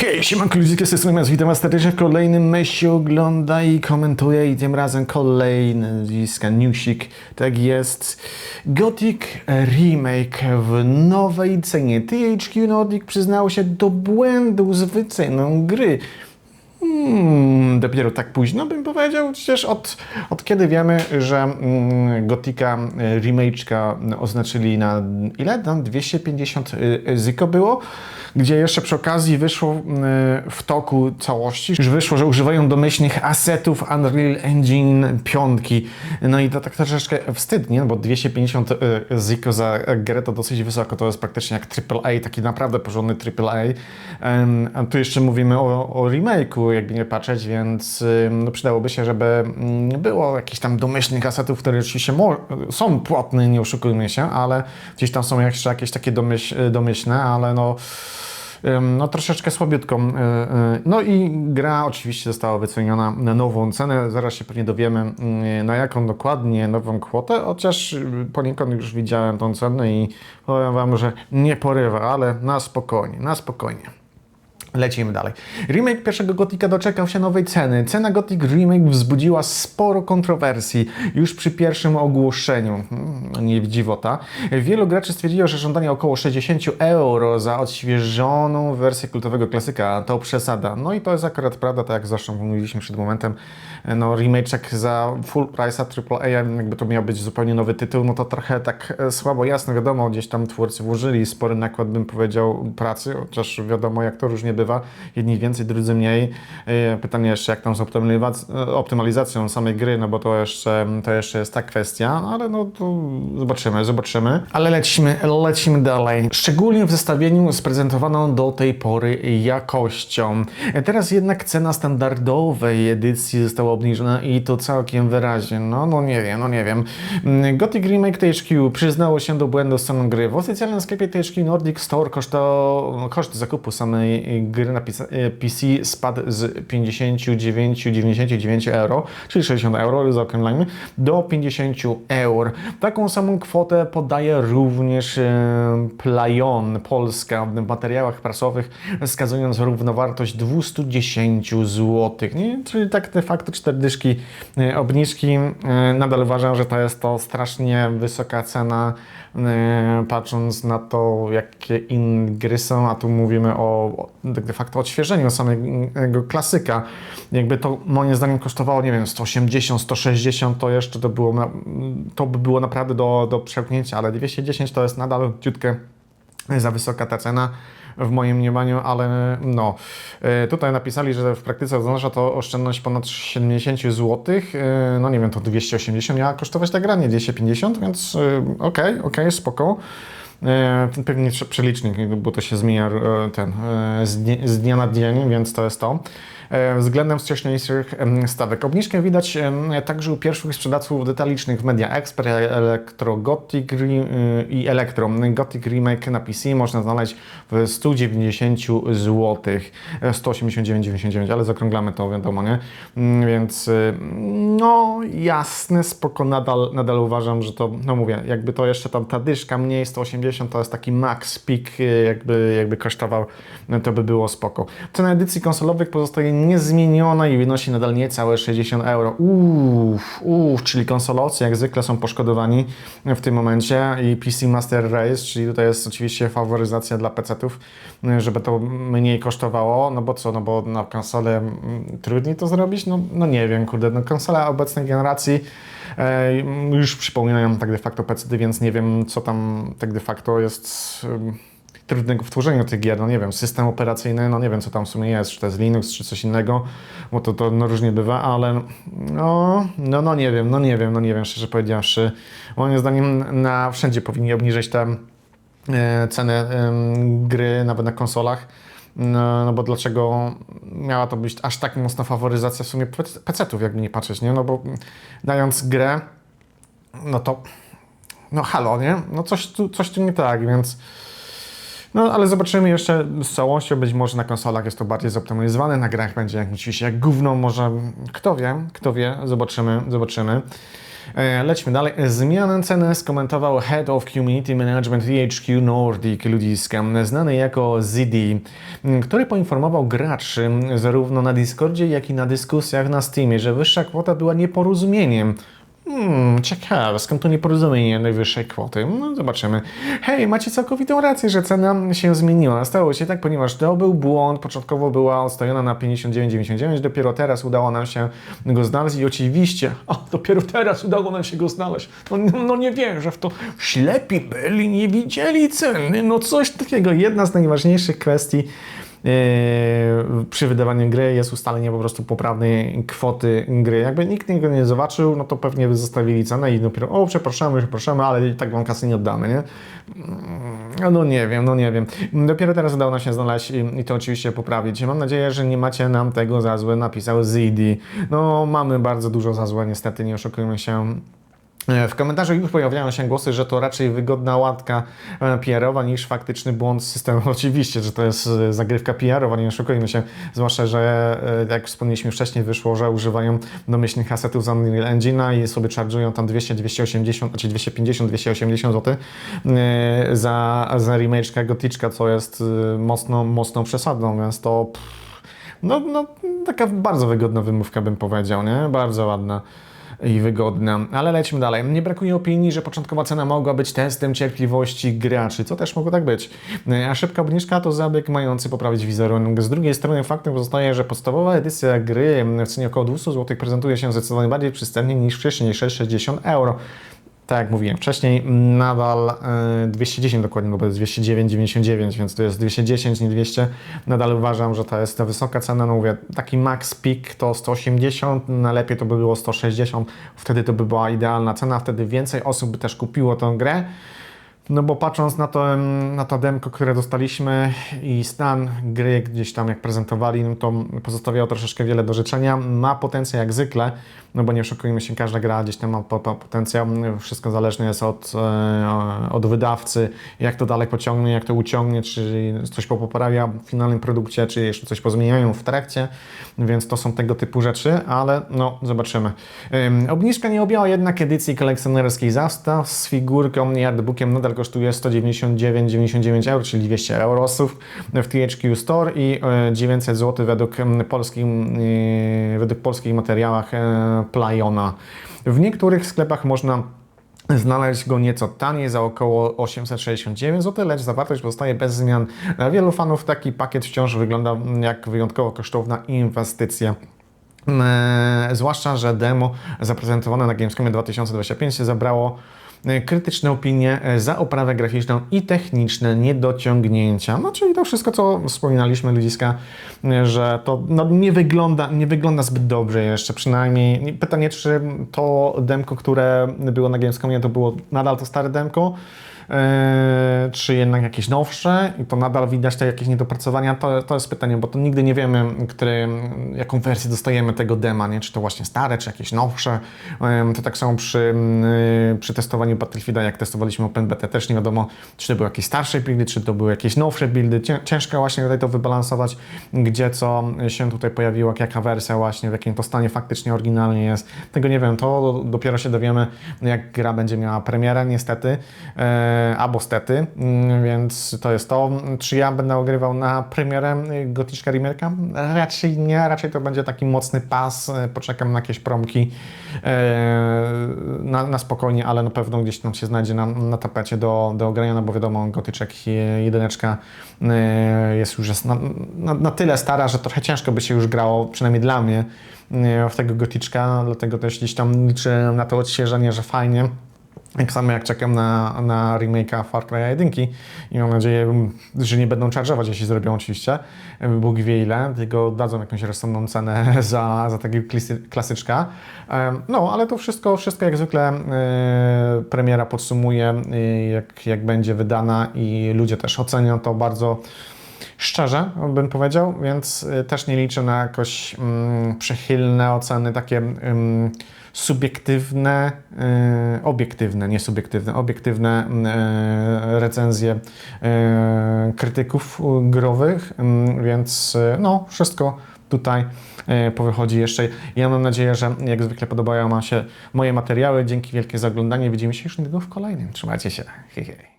Hej, siemanko ludziska, z tej witam was serdecznie w kolejnym Mesie ogląda i komentuje i tym razem kolejny nazwiska newsik, tak jest. Gothic Remake w nowej cenie. THQ Nordic przyznało się do błędu z wyceną gry. Hmm, dopiero tak późno bym powiedział, przecież od, od kiedy wiemy, że mm, Gotika remake'ka oznaczyli na ile? Tam 250 y, zyko było, gdzie jeszcze przy okazji wyszło w toku całości, już wyszło, że używają domyślnych asetów Unreal Engine 5. No i to tak troszeczkę wstyd, nie? Bo 250 y, zyko za grę to dosyć wysoko, to jest praktycznie jak AAA, taki naprawdę porządny AAA. A tu jeszcze mówimy o, o remake'u, jakby nie patrzeć, więc no, przydałoby się, żeby mm, było jakichś tam domyślnych asetów, które oczywiście są płatne, nie oszukujmy się, ale gdzieś tam są jeszcze jakieś takie domyśl, domyślne, ale no no troszeczkę słabiutką. y, y. No i gra oczywiście została wyceniona na nową cenę. Zaraz się pewnie dowiemy y, na jaką dokładnie nową kwotę, chociaż y, poniekąd już widziałem tą cenę i powiem Wam, że nie porywa, ale na spokojnie, na spokojnie. Lecimy dalej. Remake pierwszego Gotika doczekał się nowej ceny. Cena Gothic Remake wzbudziła sporo kontrowersji już przy pierwszym ogłoszeniu. Hmm, nie dziwota. Wielu graczy stwierdziło, że żądanie około 60 euro za odświeżoną wersję kultowego klasyka to przesada. No i to jest akurat prawda, tak jak zresztą mówiliśmy przed momentem. No remake'ek za full price'a AAA, jakby to miał być zupełnie nowy tytuł, no to trochę tak e, słabo, jasno, wiadomo, gdzieś tam twórcy włożyli spory nakład, bym powiedział, pracy, chociaż wiadomo jak to różnie bywa, jedni więcej, drudzy mniej. E, Pytanie jeszcze jak tam z e, optymalizacją samej gry, no bo to jeszcze, to jeszcze jest ta kwestia, no ale no to zobaczymy, zobaczymy. Ale lecimy, lecimy dalej. Szczególnie w zestawieniu z prezentowaną do tej pory jakością. E, Teraz jednak cena standardowej edycji została obniżona i to całkiem wyraźnie. No, no nie wiem, no nie wiem. Mm, Gothic Remake THQ przyznało się do błędu z ceną gry. W oficjalnym sklepie THQ Nordic Store koszto, koszt zakupu samej gry na PC e, spadł z 59,99 euro, czyli 60 euro, zaokrąglajmy, do 50 euro. Taką samą kwotę podaje również e, Playon Polska w materiałach prasowych, wskazując równowartość 210 zł. Nie? Czyli tak de facto cztery dyszki e, obniżki. Nadal uważam, że to jest to strasznie wysoka cena, patrząc na to, jakie inne gry są, a tu mówimy o o de facto odświeżeniu samego klasyka. Jakby to moim zdaniem kosztowało, nie wiem, 180, 160, to jeszcze to było, to by było naprawdę do, do przełknięcia, ale 210 to jest nadal ciutkę za wysoka ta cena w moim mniemaniu, ale no, e, tutaj napisali, że w praktyce oznacza to oszczędność ponad 70 zł. E, No nie wiem, to 280 miała kosztować ta gra, nie 250, więc e, okej, okej, spoko. E, pewnie prze- przelicznik, bo to się zmienia e, ten, e, z dnia na dzień, więc to jest to. E, Względem wcześniejszych stawek. Obniżkę widać także u pierwszych sprzedawców detalicznych w Media Expert, Electro Gothic y, i Electro. Gothic Remake na PC można znaleźć w 190 zł. 189,99, ale zakrąglamy to, wiadomo, nie? Mm, Więc y, no jasne, spoko, nadal, nadal uważam, że to, no mówię, jakby to jeszcze tam ta dyszka mniej, 180 to jest taki max peak, y, jakby, jakby kosztował, no to by było spoko. Cena edycji konsolowych pozostaje niezmieniona i wynosi nadal niecałe 60 euro. Uff, uff, czyli konsolowcy jak zwykle są poszkodowani w tym momencie i PC Master Race, czyli tutaj jest oczywiście faworyzacja dla PC-ów, żeby to mniej kosztowało, no bo co, no bo na konsolę mm, trudniej to zrobić? No, no nie wiem, kurde, no konsole obecnej generacji e, już przypominają tak de facto PC, więc nie wiem, co tam tak de facto jest em, trudnego w tworzeniu tych gier, no nie wiem, system operacyjny, no nie wiem, co tam w sumie jest, czy to jest Linux, czy coś innego, bo to, to no, różnie bywa, ale no, no, no nie wiem, no nie wiem, no nie wiem, szczerze powiedziawszy. Moim zdaniem na wszędzie powinni obniżyć te e, ceny em, gry, nawet na konsolach. No, no bo dlaczego miała to być aż tak mocna faworyzacja w sumie PC-ów, jakby nie patrzeć, nie? No bo dając grę, no to no halo, nie? No coś tu, coś tu nie tak, więc no ale zobaczymy jeszcze z całością, być może na konsolach jest to bardziej zoptymalizowane, na grach będzie jak oczywiście jak gówno, może kto wie, kto wie, zobaczymy, zobaczymy. E, Lećmy dalej. Zmianę ceny skomentował Head of Community Management VHQ Nordic ludziska, znany jako ZD, który poinformował graczy zarówno na Discordzie, jak i na dyskusjach na Steamie, że wyższa kwota była nieporozumieniem. Hmm, ciekawe, skąd to nieporozumienie najwyższej kwoty? No, zobaczymy. Hej, macie całkowitą rację, że cena się zmieniła. Stało się tak, ponieważ to był błąd. Początkowo była ustawiona na 59,99, dopiero teraz udało nam się go znaleźć i oczywiście, o, dopiero teraz udało nam się go znaleźć. No, no nie wierzę w to. Ślepi byli, nie widzieli ceny. No coś takiego. Jedna z najważniejszych kwestii przy wydawaniu gry jest ustalenie po prostu poprawnej kwoty gry. Jakby nikt tego nie zobaczył, no to pewnie by zostawili cenę i dopiero, o przepraszamy, przepraszamy, ale tak wam kasy nie oddamy, nie? Mm, No nie wiem, no nie wiem. Dopiero teraz udało nam się znaleźć i, i to oczywiście poprawić. Mam nadzieję, że nie macie nam tego za złe, napisał ZD. No mamy bardzo dużo za złe, niestety, nie oszukujmy się. E, W komentarzach już pojawiają się głosy, że to raczej wygodna łatka e, PR-owa niż faktyczny błąd systemu. Oczywiście, że to jest e, zagrywka PR-owa, nie oszukujmy się. Zwłaszcza, że jak wspomnieliśmy wcześniej, wyszło, że używają domyślnych asetów z Unreal Engine'a i sobie charge'ują tam 200, 280, znaczy 250, 280 zł za, za remake'ka Goticzka, co jest mocno, mocną przesadą, więc to pff, no, no, taka bardzo wygodna wymówka bym powiedział, nie? Bardzo ładna i wygodna. Ale lećmy dalej. Nie brakuje opinii, że początkowa cena mogła być testem cierpliwości graczy, co też mogło tak być. A szybka obniżka to zabieg mający poprawić wizerunek. Z drugiej strony faktem pozostaje, że podstawowa edycja gry w cenie około 200 zł prezentuje się zdecydowanie bardziej przystępnie niż wcześniejsze 60 euro. Tak jak mówiłem wcześniej, nadal e, 210 dokładnie, no bo jest 209,99, więc to jest 210, nie 200. Nadal uważam, że to jest ta wysoka cena. No mówię, taki max peak to 180, najlepiej to by było 160. Wtedy to by była idealna cena, wtedy więcej osób by też kupiło tę grę. No bo patrząc na to, na to demko, które dostaliśmy i stan gry gdzieś tam jak prezentowali, no to pozostawiało troszeczkę wiele do życzenia. Ma potencjał jak zwykle, no bo nie oszukujmy się, każda gra gdzieś tam ma po, po, potencjał. Wszystko zależne jest od, e, od wydawcy, jak to dalej pociągnie, jak to uciągnie, czy coś poprawia w finalnym produkcie, czy jeszcze coś pozmieniają w trakcie, więc to są tego typu rzeczy, ale no zobaczymy. Ym, obniżka nie objęła jednak edycji kolekcjonerskiej zastaw z figurką i artbookiem nadal kosztuje 199,99 euro, czyli 200 eurosów w THQ Store i e, 900 zł według polskim, e, według polskich materiałach e, Playona. W niektórych sklepach można Znaleźć go nieco taniej za około 869 zł, lecz zawartość pozostaje bez zmian. Dla wielu fanów taki pakiet wciąż wygląda jak wyjątkowo kosztowna inwestycja. Eee, zwłaszcza, że demo zaprezentowane na Gamescomie 2025 zabrało e, krytyczne opinie e, za oprawę graficzną i techniczne niedociągnięcia. No czyli to wszystko, co wspominaliśmy ludziska, e, że to no, nie, wygląda, nie wygląda zbyt dobrze jeszcze, przynajmniej. Pytanie, czy to demko, które było na Gamescomie, to było nadal to stare demko, czy jednak jakieś nowsze i to nadal widać te jakieś niedopracowania, to, to jest pytanie, bo to nigdy nie wiemy, który, jaką wersję dostajemy tego dema, nie? czy to właśnie stare, czy jakieś nowsze. Ehm, To tak samo przy, mm, przy testowaniu Battlefielda, jak testowaliśmy OpenBT, też nie wiadomo, czy to były jakieś starsze buildy, czy to były jakieś nowsze buildy. Cię- Ciężko właśnie tutaj to wybalansować, gdzie co się tutaj pojawiło, jaka wersja właśnie, w jakim to stanie faktycznie oryginalnie jest. Tego nie wiem, to dopiero się dowiemy, jak gra będzie miała premierę, niestety, albo stety, mm, więc to jest to. Czy ja będę ogrywał na premierę Goticzka Remake'a? Raczej nie, raczej to będzie taki mocny pas, poczekam na jakieś promki e, na, na spokojnie, ale na pewno gdzieś tam się znajdzie na, na tapecie do, do ogrania, no bo wiadomo, Gotyczek e, jedyneczka e, jest już na, na, na tyle stara, że trochę ciężko by się już grało, przynajmniej dla mnie, w tego Gotyczka, dlatego też gdzieś tam liczę na to odświeżenie, że fajnie. Tak samo jak czekam na, na remake'a Far Cry 1 i mam nadzieję, że nie będą charge'ować, jeśli zrobią oczywiście, Bóg wie ile, tylko dadzą jakąś rozsądną cenę za, za takiego klasy- klasyczka. No, ale to wszystko, wszystko jak zwykle e, premiera podsumuje, e, jak, jak będzie wydana i ludzie też ocenią to bardzo szczerze, bym powiedział, więc y, też nie liczę na jakoś mm, przychylne oceny, takie ym, subiektywne, y, obiektywne, nie subiektywne, obiektywne y, recenzje y, krytyków y, growych, ym, więc y, no, wszystko tutaj e, powychodzi jeszcze. Ja mam nadzieję, że jak zwykle podobają Wam się moje materiały. Dzięki wielkie za oglądanie. Widzimy się już niedługo w kolejnym. Trzymajcie się. Hej, hej.